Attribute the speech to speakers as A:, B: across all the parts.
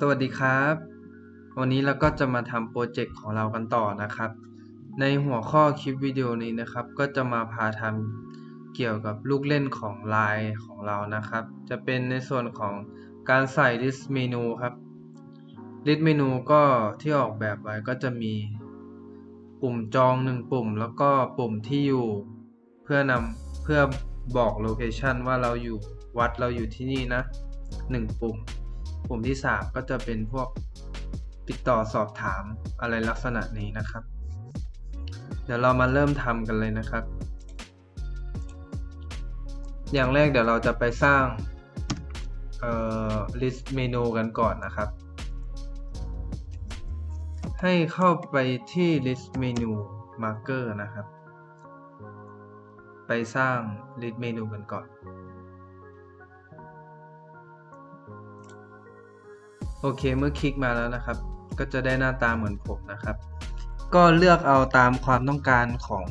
A: สวัสดีครับ วันนี้เราก็จะมาทำโปรเจกต์ของเรากันต่อนะครับ ในหัวข้อคลิปวิดีโอนี้นะครับ ก็จะมาพาทำเกี่ยวกับลูกเล่นของ Line ของเรานะครับ จะเป็นในส่วนของการใส่ list menu ครับ list menu ก็ที่ออกแบบไว้ก็จะมีปุ่มจองหนึ่งปุ่ม แล้วก็ปุ่มที่อยู่ เพื่อนำเพื่อบอกโลเคชันว่าเราอยู่วัดเราอยู่ที่นี่นะหนึ่งปุ่ม ปุ่มที่ 3 ก็จะเป็นพวกติดต่อสอบถามอะไรลักษณะนี้นะครับ เดี๋ยวเรามาเริ่มทำกันเลยนะครับ อย่างแรกเดี๋ยวเราจะไปสร้างเอ่อ list เมนูกันก่อนนะครับ ให้เข้าไปที่ list menu marker นะครับ ไปสร้าง list menu กันก่อน โอเคเมื่อคลิกมาแล้วนะครับ ก็จะได้หน้าตาเหมือนผมนะครับ ก็เลือกเอาตามความต้องการของ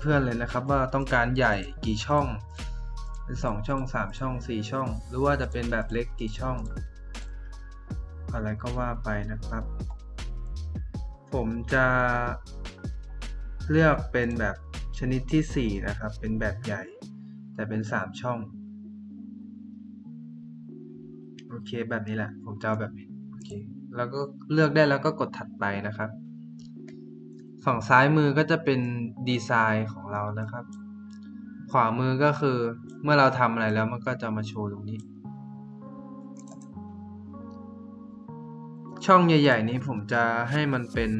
A: เพื่อนๆเลยนะครับ ว่าต้องการใหญ่กี่ช่องเป็นสองช่องสามช่องสี่ช่อง หรือว่าจะเป็นแบบเล็กกี่ช่อง อะไรก็ว่าไปนะครับ ผมจะเลือกเป็นแบบชนิดที่ 4 นะครับ เป็นแบบใหญ่ แต่เป็น 3 ช่อง โอเค แบบนี้แหละ ผมจะเอาแบบนี้โอเคแล้วก็เลือกได้แล้วก็กดถัดไปนะครับ ฝั่งซ้ายมือก็จะเป็นดีไซน์ของเรานะครับ ขวามือก็คือเมื่อเราทำอะไรแล้วมันก็จะมาโชว์ตรงนี้ ช่องใหญ่ ๆ นี้ผมจะให้มันเป็น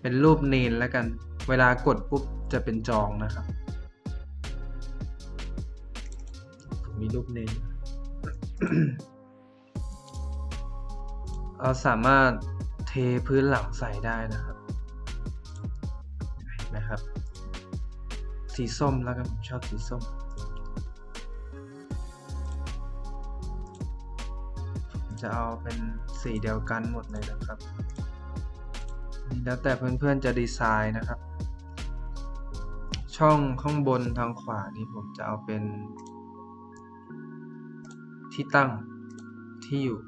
A: เป็นรูปเนนแล้วกัน เวลากดปุ๊บจะเป็นจองนะครับ มีรูปเนน เราสามารถเทพื้นหลังใส่ได้นะครับนะครับ สีส้มแล้วกันผมชอบสีส้มผมจะเอาเป็นสีเดียวกันหมดเลยนะครับนี่แล้วแต่เพื่อนๆจะดีไซน์นะครับ ช่องข้างบนทางขวานี้ผมจะเอาเป็น ที่ตั้ง ที่อยู่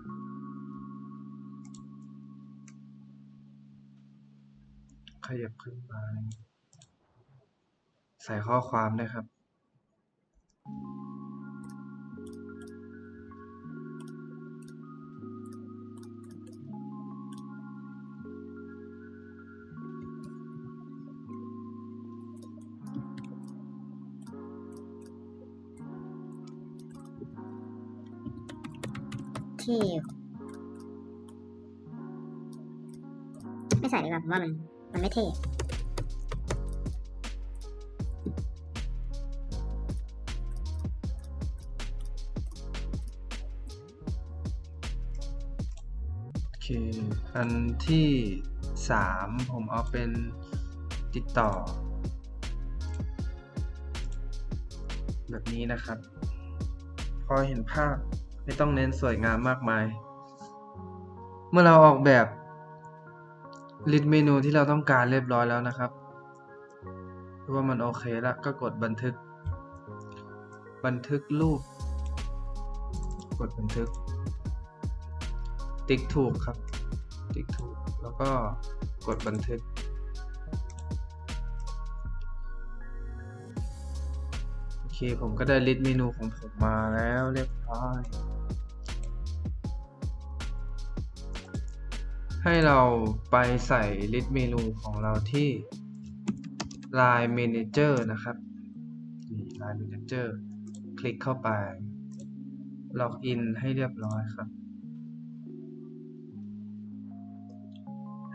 A: ขยับขึ้นมาใส่ข้อความด้วยครับ
B: ที่ ไม่ใส่ดีกว่าผมว่ามันมันไม่เท่
A: โอเค อันที่สามผมเอาเป็นติดต่อ แบบนี้นะครับ พอเห็นภาพ ไม่ต้องเน้นสวยงามมากมาย เมื่อเราออกแบบลิสต์เมนูที่เราต้องการเรียบร้อยแล้วนะครับว่ามันโอเคแล้วก็กดบันทึก บันทึกรูป กดบันทึก ติ๊กถูกครับ ติ๊กถูก แล้วก็กดบันทึก โอเคผมก็ได้ลิสต์เมนูของผมมาแล้วเรียบร้อย ให้เราไปใส่ลิสต์เมนูของเราที่ Line Manager นะครับนี่ Line Manager คลิกเข้าไปล็อกอินให้เรียบร้อยครับ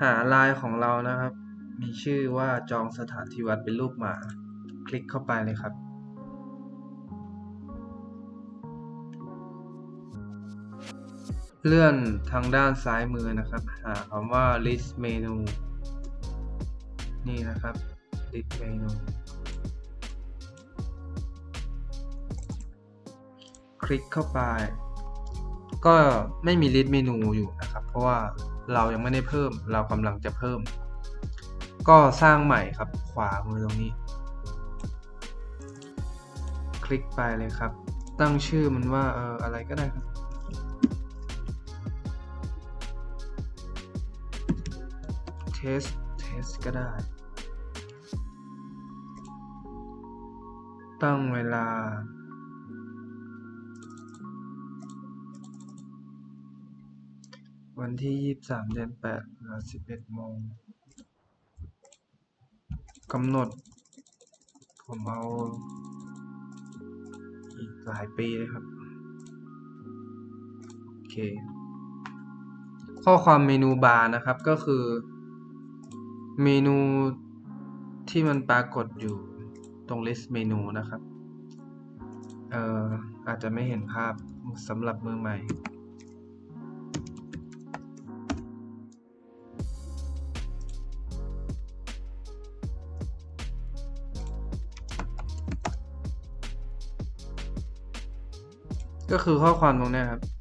A: หาไลน์ของเรานะครับ มีชื่อว่าจองสถานที่วัดเป็นรูปหมา คลิกเข้าไปเลยครับ เลื่อนทางด้านซ้ายมือนะครับ หาคำว่า list menu นี่นะครับ list menu คลิกเข้าไป ก็ไม่มี list menu อยู่นะครับ เพราะว่าเรายังไม่ได้เพิ่ม เรากำลังจะเพิ่ม ก็สร้างใหม่ครับ ขวามือตรงนี้ คลิกไปเลยครับ ตั้งชื่อมันว่าเอออะไรก็ได้ครับ test test ก็ได้ ตั้งเวลา วันที่ยี่สามเดือนแปดเวลาสิบเอ็ดโมงกำหนด ผมเอา อีกหลายปีเลยครับ โอเค ข้อความเมนูบาร์นะครับก็คือ เมนูที่มันปรากฏอยู่ตรง list เมนูนะครับ เอ่อ อาจจะไม่เห็นภาพสำหรับมือใหม่ ก็คือข้อความตรงนี้ครับ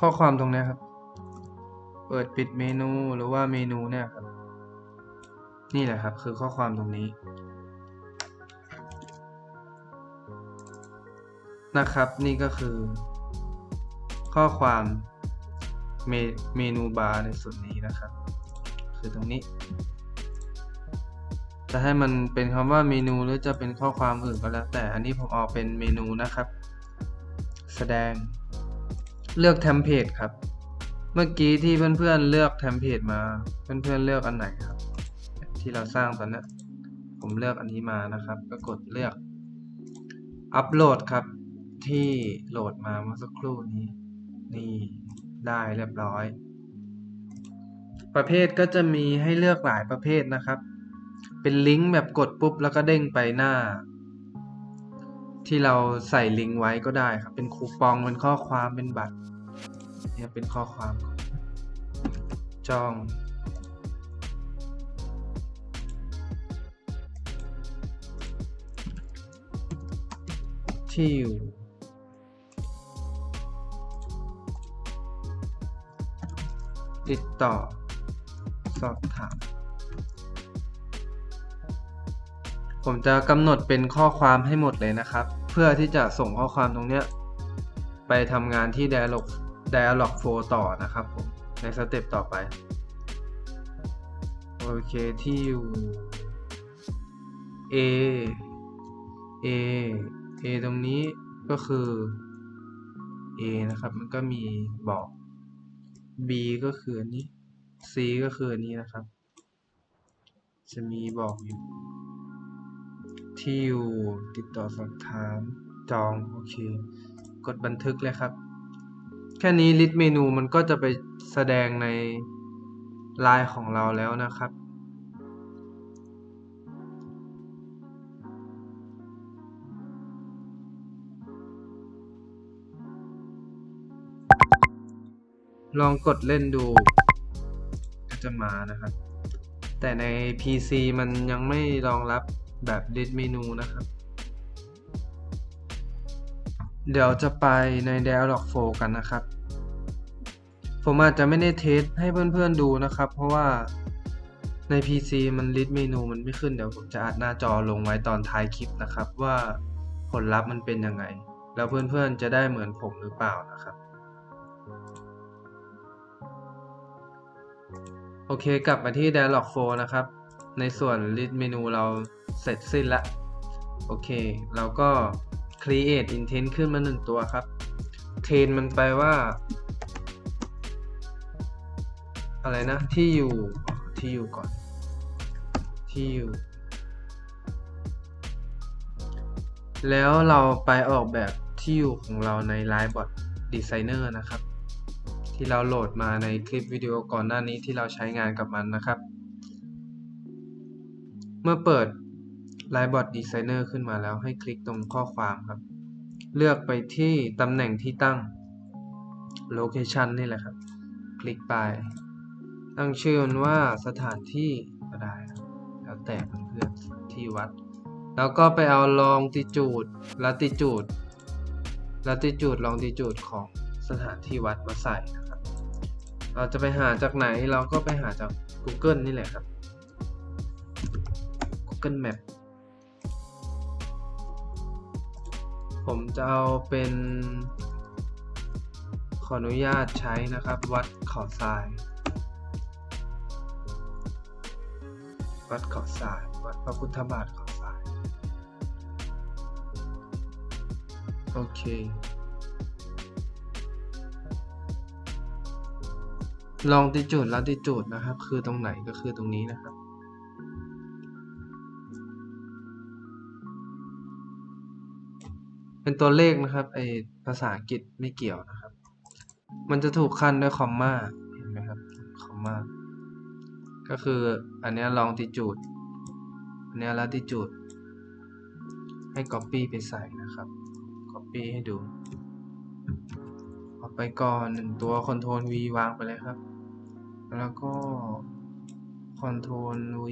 A: ข้อความตรงนี้ครับ เปิดปิดเมนูหรือว่าเมนูเนี่ยครับ นี่แหละครับคือข้อความตรงนี้นะครับ นี่ก็คือ ข้อความเมเมนูบาร์ในส่วนนี้นะครับ คือตรงนี้ จะให้มันเป็นคำว่าเมนูหรือจะเป็นข้อความอื่นก็แล้วแต่อันนี้ผมเอาเป็นเมนูนะครับ แสดง เลือกเทมเพลตครับ เมื่อกี้ที่เพื่อนๆเลือกเทมเพลตมา เพื่อนๆเลือกอันไหนครับ ที่เราสร้างตอนนี้ผมเลือกอันนี้มานะครับ ก็กดเลือกอัปโหลดครับ ที่โหลดมาเมื่อสักครู่นี้ นี่ได้เรียบร้อย ประเภทก็จะมีให้เลือกหลายประเภทนะครับ เป็นลิงก์แบบกดปุ๊บแล้วก็เด้งไปหน้า ที่เราใส่ลิงก์ไว้ก็ได้ครับ เป็นคูปอง เป็นข้อความ เป็นบัตร เนี่ยเป็นข้อความก่อนจอง ที่อยู่ติดต่อ สอบถาม ผมจะกำหนดเป็นข้อความให้หมดเลยนะครับ เพื่อที่จะส่งข้อความตรงเนี้ยไปทำงานที่ Dialog Dialog Flow ต่อนะครับผมในสเต็ปต่อไป โอเค ที่อยู่ A A A ตรงนี้ก็คือ A นะครับ มันก็มีบอก B ก็คืออันนี้ C ก็คืออันนี้นะครับ จะมีบอกอยู่ ที่อยู่ติดต่อสอบถามจองโอเค กดบันทึกเลยครับ แค่นี้ลิสต์เมนูมันก็จะไปแสดงในไลน์ของเราแล้วนะครับลองกดเล่นดูก็จะมานะครับ แต่ใน PC มันยังไม่รองรับ แบบ list เมนูนะครับ เดี๋ยวจะไปใน Dialog Flow กันนะครับ ผมอาจจะไม่ได้เทสให้เพื่อนๆดูนะครับ เพราะว่าใน PC มัน list เมนูมันไม่ขึ้นเดี๋ยวผมจะอัดหน้าจอลงไว้ตอนท้ายคลิปนะครับ ว่าผลลัพธ์มันเป็นยังไง แล้วเพื่อนๆจะได้เหมือนผมหรือเปล่านะครับ โอเคกลับมาที่ Dialog Flow นะครับ ในส่วน list เมนูเรา เสร็จสิ้นแล้วโอเค เราก็ create intent ขึ้นมาหนึ่งตัวครับ train มันไปว่า อะไรนะ ที่อยู่ที่อยู่ก่อน ที่อยู่ แล้วเราไปออกแบบที่อยู่ของเราใน Livebot Designer นะครับ ที่เราโหลดมาในคลิปวิดีโอก่อนหน้านี้ที่เราใช้งานกับมันนะครับ เมื่อเปิด Livebot Designer ขึ้นมาแล้วให้คลิกตรงข้อความครับ เลือกไปที่ตำแหน่งที่ตั้ง Location นี่แหละครับ คลิกไป ตั้งชื่อมันว่าสถานที่ก็ได้ครับแล้วแต่เพื่อนที่วัด แล้วก็ไปเอา longitude latitude latitude longitude ของสถานที่วัดมาใส่นะครับ เราจะไปหาจากไหนเราก็ไปหาจาก Google นี่แหละครับ Google Map ผมจะเอาเป็น ขออนุญาตใช้นะครับ วัดเขาทราย วัดเขาทราย วัดพระพุทธบาทเขาทราย โอเคลองติจูดแล้วติจูดนะครับ คือตรงไหนก็คือตรงนี้นะครับ เป็นตัวเลขนะครับไอภาษาอังกฤษไม่เกี่ยวนะครับ มันจะถูกขั้นด้วยคอมมาเห็นไหมครับคอมมาก็คืออันเนี้ยลองติจูดอันเนี้ยล้วติจูดให้ Copy ไปใส่นะครับ Copy ให้ดูเอาไปก่อนหนึ่งตัว Ctrl V วางไปเลยครับ แล้วก็ Ctrl V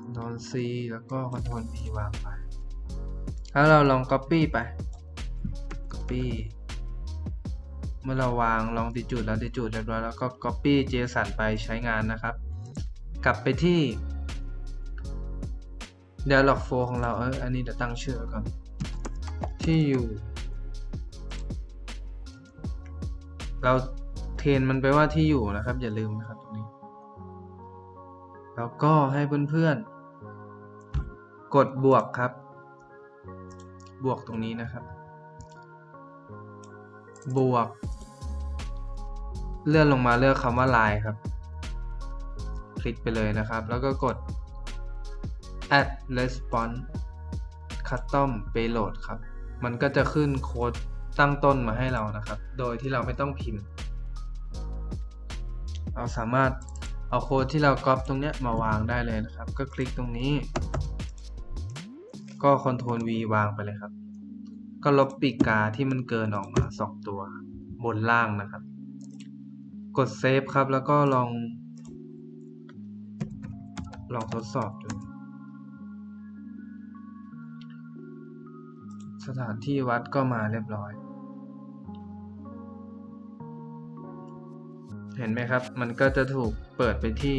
A: Ctrl C แล้วก็ Ctrl V วางไป แล้วเราลอง Copy ไป Copy เมื่อเราวางลองติจุดแล้วติจุดเรียบร้อยแล้วก็ Copy JSON ไปใช้งานนะครับ กลับไปที่ Dialog Flow ของเราเอออันนี้เดี๋ยวตั้งชื่อก่อน ที่อยู่ เราเทรนมันไปว่าที่อยู่นะครับ อย่าลืมนะครับตรงนี้ แล้วก็ให้เพื่อนๆ กดบวกครับ บวกตรงนี้นะครับ บวก เลื่อนลงมาเลือกคำว่า line ครับ คลิกไปเลยนะครับ แล้วก็กด add response custom payload ครับ มันก็จะขึ้นโค้ดตั้งต้นมาให้เรานะครับ โดยที่เราไม่ต้องพิมพ์ เราสามารถเอาโค้ดที่เราก๊อปตรงเนี้ยมาวางได้เลยนะครับ ก็คลิกตรงนี้ ก็ Ctrl V วางไปเลยครับ ก็ลบปีกกาที่มันเกินออกมาสองตัวบนล่างนะครับ กดเซฟครับแล้วก็ลอง ลองทดสอบดู สถานที่วัดก็มาเรียบร้อย เห็นไหมครับ มันก็จะถูกเปิดไปที่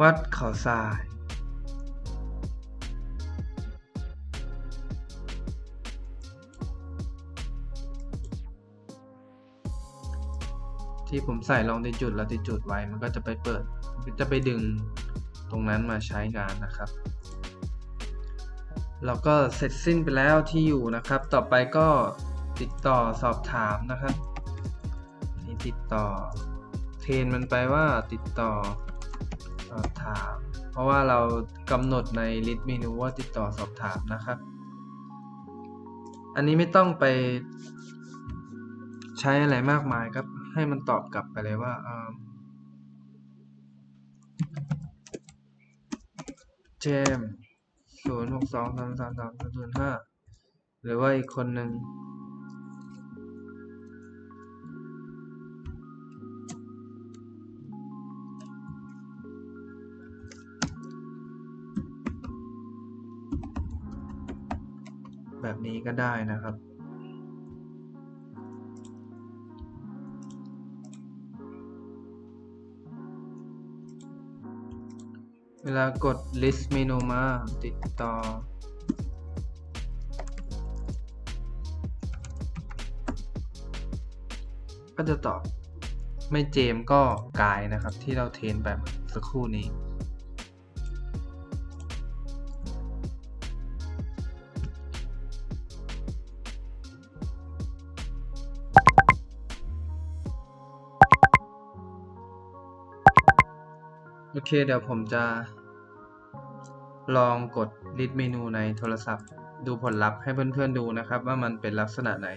A: วัดเขาทราย ที่ผมใส่ลองในจุดแล้วที่จุดไว้ มันก็จะไปเปิด จะไปดึงตรงนั้นมาใช้งานนะครับ เราก็เสร็จสิ้นไปแล้วที่อยู่นะครับ ต่อไปก็ติดต่อสอบถามนะครับนี่ติดต่อเทรนมันไปว่าติดต่อสอบถาม เพราะว่าเรากำหนดใน list เมนูว่าติดต่อสอบถามนะครับ อันนี้ไม่ต้องไปใช้อะไรมากมายครับ ให้มันตอบกลับไปเลยว่าเจมศูนย์หกสองสามสามสามศูนย์ห้าหรือว่าอีกคนหนึ่งแบบนี้ก็ได้นะครับ เวลากด list เมนูมาติดต่อ ก็จะตอบไม่เจมก็กายนะครับ ที่เราเทรนแบบสักครู่นี้ เคเดี๋ยวผมจะ ลองกดลิสต์เมนูในโทรศัพท์ ดูผลลัพธ์ให้เพื่อนๆดูนะครับ ว่ามันเป็นลักษณะไหน